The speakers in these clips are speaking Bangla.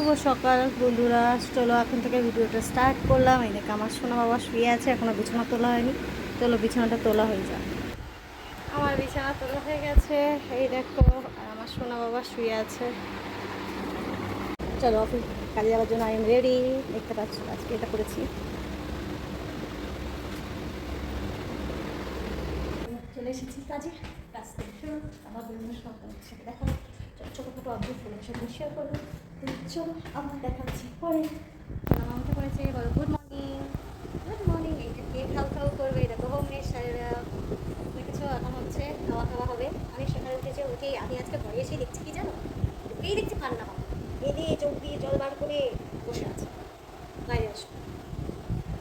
শুভ সকাল, বন্ধুরা। চলো, এখন থেকে ভিডিওটা স্টার্ট করলাম। এই দেখো, আমার সোনা বাবা শুয়ে আছে, এখনও বিছানা তোলা হয়নি। চলো, বিছানাটা তোলা হয়ে যাক। আমার বিছানা তোলা হয়ে গেছে। এই দেখো আমার সোনা বাবা শুয়ে আছে। চলো, অফিস কাজে যাওয়ার জন্য আই এম রেডি দেখতে পাচ্ছ, আজকে এটা করেছি। চলে এসেছি কাজে। কাজ আমার বিভিন্ন সাথে দেখা ছোটো ছোটো সাথে শেয়ার করব। চলো আমার দেখাচ্ছি পরে। আমার আমাকে করেছে বলো গুড মর্নিং গুড মর্নিং এইটা কে? খাও খাও করবে এটা তো হোম নেশারেরা দেখেছ এখন হচ্ছে খাওয়া খাওয়া হবে। আমি সকালে উঠেছে উঠেই আমি আজকে ঘরে এসেই দেখছি কি জানো? এই দেখছি কান্না পাবো এই দিয়ে চোখ দিয়ে জল বার করে বসে আছে। বাইরে আসো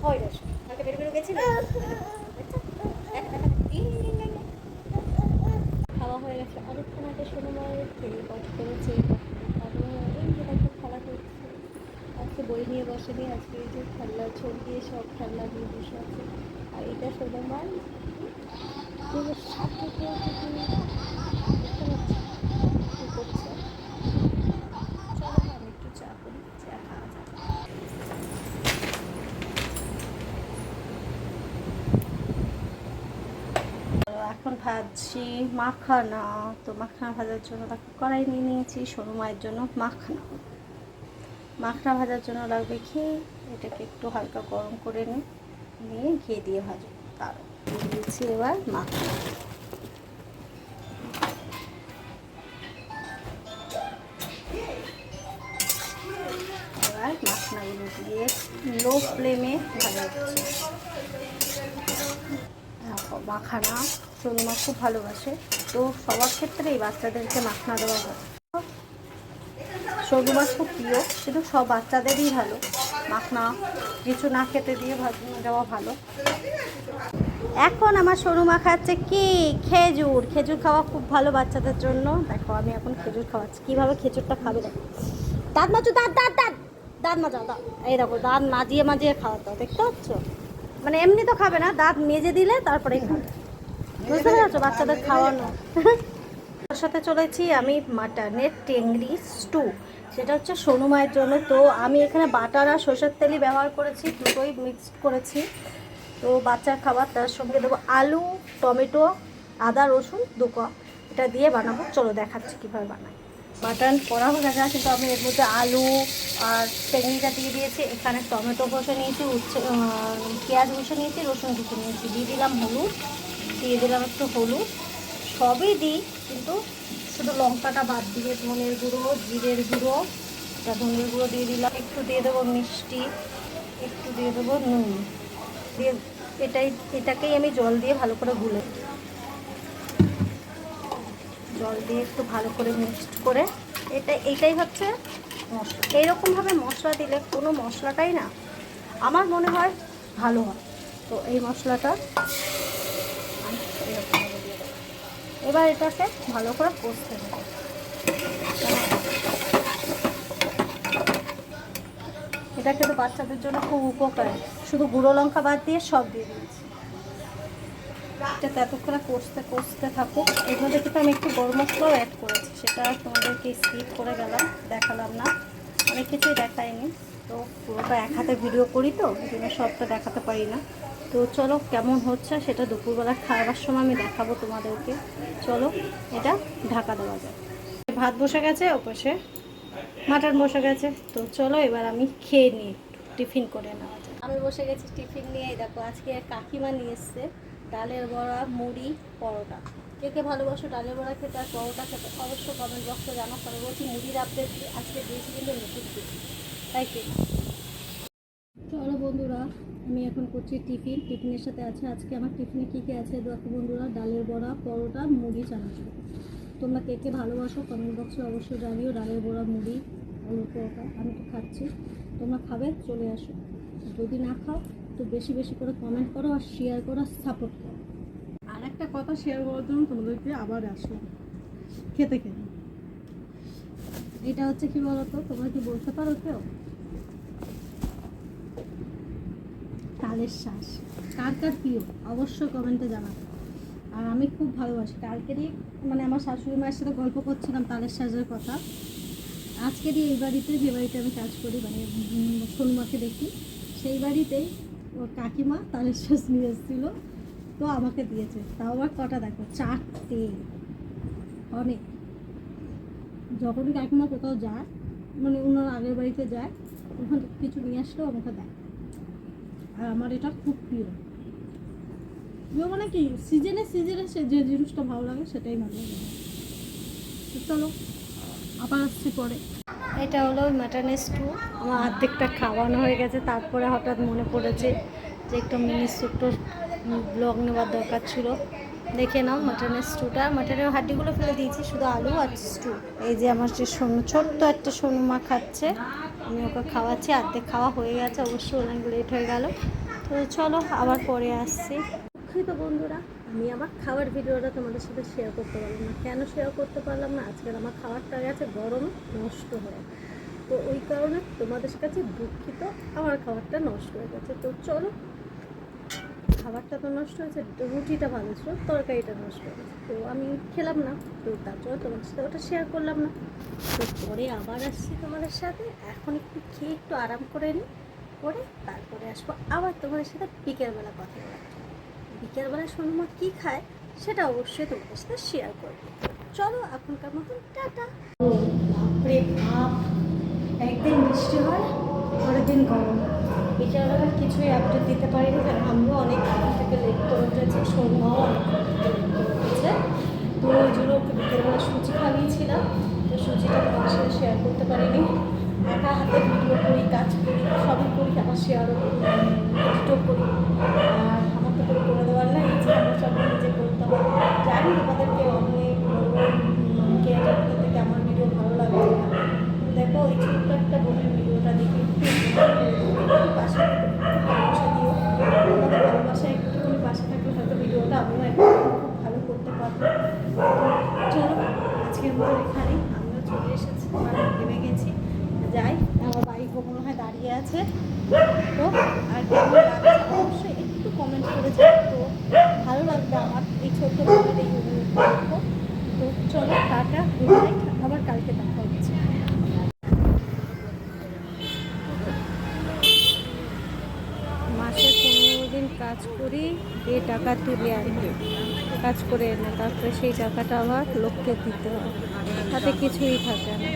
হয় আসো কালকে বেরো বেরো গেছিলে? দেখ, দেখ, দেখ। খাওয়া হয়ে গেছে। অনেকক্ষণ আগে শোনো মায়ের খেয়ে কট করেছে তারপরে এই যে দেখো খেলা করছে আজকে বই নিয়ে বসেনি আজকে এই যে ছবি দিয়ে সব খেলনা নিয়ে বসে আছে। আর এটা শোনো মার সাথে করছে আমি একটু এখন ভাজছি মাখানা। তো মাখানা ভাজার জন্য তাকে কড়াই নিয়ে নিয়েছি সরু মায়ের জন্য মাখানা। মাখনা ভাজার জন্য লাগবে ঘি এটাকে একটু হালকা গরম করে নিই নিয়ে ঘি দিয়ে ভাজবো। তার দিয়ে দিয়েছি এবার মাখনা। এবার দিয়ে লো ফ্লেমে মাখানা সরু মা খুব ভালোবাসে। তো সবার ক্ষেত্রেই বাচ্চাদেরকে মাখনা দেওয়া হয়। সরু মাছ খুব প্রিয়। কিন্তু সব বাচ্চাদেরই ভালো। মাখনা, কিছু না খেতে দিয়ে দেওয়া ভালো। এখন আমার সরু মা খাচ্ছে কি? খেজুর। খেজুর খাওয়া খুব ভালো বাচ্চাদের জন্য। দেখো, আমি এখন খেজুর খাওয়াচ্ছি। কীভাবে খেজুরটা খাবে দেখো। দাঁত মাজো, দাঁত দাঁত দাঁত। দাঁত মাজাও দাঁত। এই দেখো, দাঁত মাজিয়ে মাজিয়ে খাওয়াতে দেখতে পাচ্ছ? মানে এমনি তো খাবে না। দাঁত মেজে দিলে তারপরে খাবে। বুঝতে পেরেছ বাচ্চাদের খাওয়ানো? ওর সাথে চলেছি আমি মাটনের টেংরি স্টু। সেটা হচ্ছে সোনু মায়ের জন্য। তো আমি এখানে বাটার আর সর্ষের তেলই ব্যবহার করেছি, দুটোই মিক্সড করেছি। তো বাচ্চার খাবার তার সঙ্গে দেবো আলু, টমেটো, আদা, রসুন, দু কাপ। এটা দিয়ে বানাবো। চলো দেখাচ্ছি কীভাবে বানাই। মাটন করা হয়ে গেছে, কিন্তু আমি এর মধ্যে আলু আর টেংরিটা দিয়ে দিয়েছি। এখানে টমেটো কষে নিয়েছি, উচ্ছে পেঁয়াজ কষে নিয়েছি, রসুন কুচে নিয়েছি। দিয়ে দিলাম হলুদ, দিয়ে দিলাম একটু হলুদ। সবই দিই, কিন্তু শুধু লঙ্কাটা বাদ দিয়ে ধনের গুঁড়ো, জিরের গুঁড়ো এটা ধনের গুঁড়ো দিয়ে দিলাম, একটু দিয়ে দেবো মিষ্টি, একটু দিয়ে দেবো নুন। দিয়ে এটাই, এটাকেই আমি জল দিয়ে ভালো করে গুলে জল দিয়ে একটু ভালো করে মিক্সড করে এটা এইটাই হচ্ছে মশলা। এইরকমভাবে মশলা দিলে কোনো মশলাটাই না, আমার মনে হয় ভালো হয়। তো এই মশলাটা দেবো। এবার এটাকে ভালো করে কষতে হবে। এটা কিন্তু বাচ্চাদের জন্য খুব উপকারী। শুধু গুঁড়ো লঙ্কা বাদ দিয়ে সব দিয়ে দিয়েছি এটা এতক্ষণে কষতে কষতে থাকুক। এর মধ্যে আমি একটু গরম মশলাও অ্যাড করেছি। সেটা তোমাদেরকে স্কিপ করে গেলাম, দেখালাম না। অনেক কিছুই দেখায়নি তো পুরোটা এক হাতে ভিডিও করি তো সবটা দেখাতে পারি না। তো চলো, কেমন হচ্ছে সেটা দুপুরবেলা খাওয়ার সময় আমি দেখাবো তোমাদেরকে। চলো, এটা ঢাকা দেওয়া যায় ভাত বসে গেছে, ওপাশে মাটন বসে গেছে। তো চলো, এবার আমি খেয়ে নিই, টিফিন করে নেওয়া যায় আমি বসে গেছি টিফিন নিয়ে দেখো, আজকে কাকিমা নিয়ে এসছে, ডালের বড়া, মুড়ি, পরোটা। কে কে ভালোবাসো ডালের বড়া খেতে আর পরোটা খেতে, অবশ্যই কমেন্ট বক্সে জানা বলছি মুড়ির আপডেট আজকে দিয়েছি কিন্তু নতুন তাই কি আমি এখন করছি টিফিন। টিফিনের সাথে আছে আজকে আমার টিফিনে কী কী আছে দেখো বন্ধুরা? ডালের বড়া পরোটা মুড়ি চানাচুর। তোমরা কে কে ভালোবাসো কমেন্ট বক্সে অবশ্যই জানিও। ডালের বড়া মুড়ি আলুর পরোটা আমি তো খাচ্ছি। তোমরা খাবে চলে আসো। যদি না খাও তো বেশি বেশি করে কমেন্ট করো আর শেয়ার করো আর সাপোর্ট করো। আর একটা কথা শেয়ার করার জন্য তোমাদেরকে আবার আসলাম। খেতে খেতে। এটা হচ্ছে কি বলতো? তোমরা কি বলতে পারো কেউ? তালের শ্বাস। কার কার প্রিয়? অবশ্যই কমেন্টে জানাবে আর আমি খুব ভালোবাসি। কালকেরই মানে আমার শাশুড়ি মায়ের সাথে গল্প করছিলাম তালের শ্বাসের কথা। আজকেরই এই বাড়িতে যে বাড়িতে আমি কাজ করি মানে সোনমাকে দেখি, সেই বাড়িতেই ওর কাকিমা তালের শ্বাস নিয়ে এসেছিল। তো আমাকে দিয়েছে। তাও আবার কটা দেখো? চারটে। অনেক। যখনই কাকিমা কোথাও যায় মানে ওনার আগের বাড়িতে যায়, ওখান কিছু নিয়ে আসলেও আমাকে দেয়। আর আমার এটা খুব প্রিয়। প্রিয় মানে কি? সিজনে সিজনে সে যে জিনিসটা ভালো লাগে সেটাই ভালো লাগে। চলো, আবার আসছি পরে। এটা হলো মাটন স্টু আমার অর্ধেকটা খাওয়ানো হয়ে গেছে, তারপরে হঠাৎ মনে পড়েছে যে একটু মিনি ছোট্ট ব্লগ নেওয়ার দরকার ছিল। দেখে নাও মাটনের স্টুটা মাটনের হাড্ডিগুলো ফেলে দিয়েছি, শুধু আলু আর স্টু এই যে আমার যে সোনু ছোট্ট একটা সোনু মা খাচ্ছে। আমি ওকে খাওয়াচ্ছি অর্ধেক খাওয়া হয়ে গেছে অবশ্যই অনেক লেট হয়ে গেল। তো চলো, আবার পরে আসছি। দুঃখিত বন্ধুরা, আমি আমার খাওয়ার ভিডিওটা তোমাদের সাথে শেয়ার করতে পারলাম না। কেন শেয়ার করতে পারলাম না? আজকাল আমার খাবারটা গেছে, গরম নষ্ট হয়ে তো ওই কারণে তোমাদের কাছে দুঃখিত, আমার খাবারটা নষ্ট হয়ে গেছে। তো চলো খাবারটা তো নষ্ট হয়েছে রুটিটা ভালো ছিল, তরকারিটা নষ্ট হয়ে গেছে তো আমি খেলাম না, তো তার জন্য তোমাদের সাথে ওটা শেয়ার করলাম না। তো পরে আবার আসছি তোমাদের সাথে, এখন একটু খেয়ে একটু আরাম করে নিই করে তারপরে আসব আবার তোমাদের সাথে বিকেলবেলা কথা বলার বিকেলবেলা সোনমা কী খায়, সেটা অবশ্যই তোমাদের সাথে শেয়ার করব। চলো, এখনকার মতন টাটা। একদিন বৃষ্টি হয়, পরের দিন গরম। বিকেলবেলা কিছুই আপডেট দিতে পারিনি কারণ আমিও অনেক থেকে লেট করে উঠেছি সন্ধ্যাও অনেক আগে থেকে লেট করে উঠেছে তো ওই জন্য ওকে বিকেলবেলা সুজি খাইয়েছিলাম তো সুজিটা তোমাদের সাথে শেয়ার করতে পারিনি একা হাতে ভিডিও করি কাজ করি সবই করি আবার শেয়ারও করি এডিটও করি আর আমার তো করে করে দেওয়ার না নিজে আমার সব নিজে করতে হয় জানি তোমাদেরকে অনেক কেয়ারটার থেকে আমার ভিডিও ভালো লাগছে না দেখো এই ছোট্ট একটা বোনের ভিডিওটা দেখে একটু একটু পাশে থেকো, একটু ভালোবাসা দিও তোমাদের ভালোবাসা একটুখানি পাশে থাকলে হয়তো ভিডিওটা আমিও একটু খুব ভালো করতে পারব তো চলো আজকের মতো এখানেই। আমিও চলে এসেছি নেমে গেছি। যাই, আমার বাইক মনে হয় দাঁড়িয়ে আছে। তো, আর অবশ্যই একটু কমেন্ট করে যাও তো, ভালো লাগবে আমার এই ছোট্ট এই গল্প তো, চলো, টাটা আবার কালকে দেখা হচ্ছে মাসে পনেরো দিন কাজ করি দিয়ে টাকা তুলে আনবে কাজ করে এনে তারপরে সেই টাকাটা আবার লোককে দিতে হয়। তাতে কিছুই থাকে না।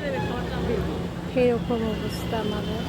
সেরকম অবস্থা আমাদের।